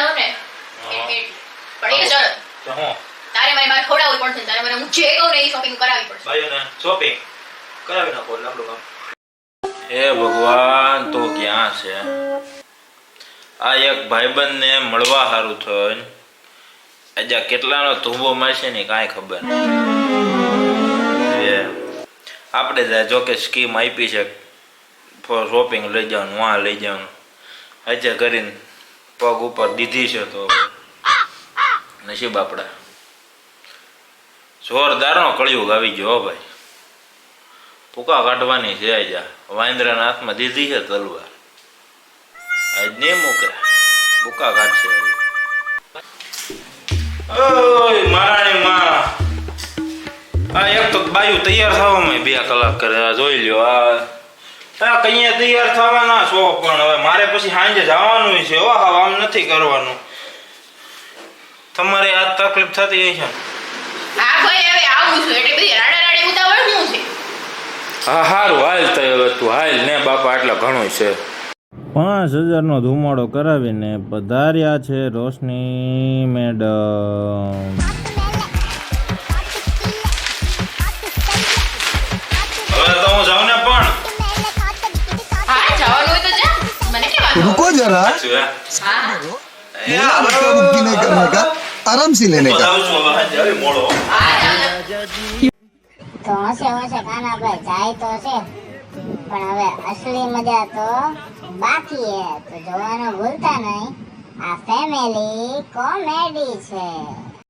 નો ને હા. ને ભગવાન, તો ક્યાં છે? આ એક ભાઈબંધને મળવા સારું થયું. આજે કેટલાનો ધુબો મળશે ને કાંઈ ખબર આપણે જો કે સ્કીમ આપી છે. ફોર શોપિંગ લઈ જવાનું વાં લઈ જવાનું આજે કરીને પગ ઉપર દીધી છે તો નસીબ આપણા. કળિયુગ આવી ગયો ભાઈ. ભૂકા કાઢવાની છે આજ. વાંદરાના હાથમાં દીધી છે તલવાર. આજ નહીં મૂકે. ભૂકા કાઢશે મારાણી માં. આ એક તો બાયું તૈયાર થવામાં બે કલાક કરે. જોઈ લ્યો, આ કઈએ તૈયાર થવાના છો પણ હવે મારે પછી સાંજે જવાનું છે હો હા આમ નથી કરવાનું. તમારે આ તકલીફ થતી હોય છે. ને? હા ભાઈ હવે આવું છું એટલે બધી રાડા રાડી ઉતાવળ શું છે? હા હારું હાલ તો હવે તું હાલ ને બાપા આટલા ઘણું છે. પાંચ હજારનો ધુમાડો કરાવીને પધાર્યા છે રોશની મેડમ. વાંધો रुको जरा સાચું હે? હા बोला धक्का मुक्की नहीं करने का आराम से लेने તો का જાઉં છું હવે હાંજે આવી મોડો હા જાઓ, જાઓ. તો હશે હશે કાના ભાઈ જાય તો છે પણ હવે અસલી મજા તો બાકી હે તો જોવાનું ભૂલતા નહીં આ ફેમિલી કોમેડી છે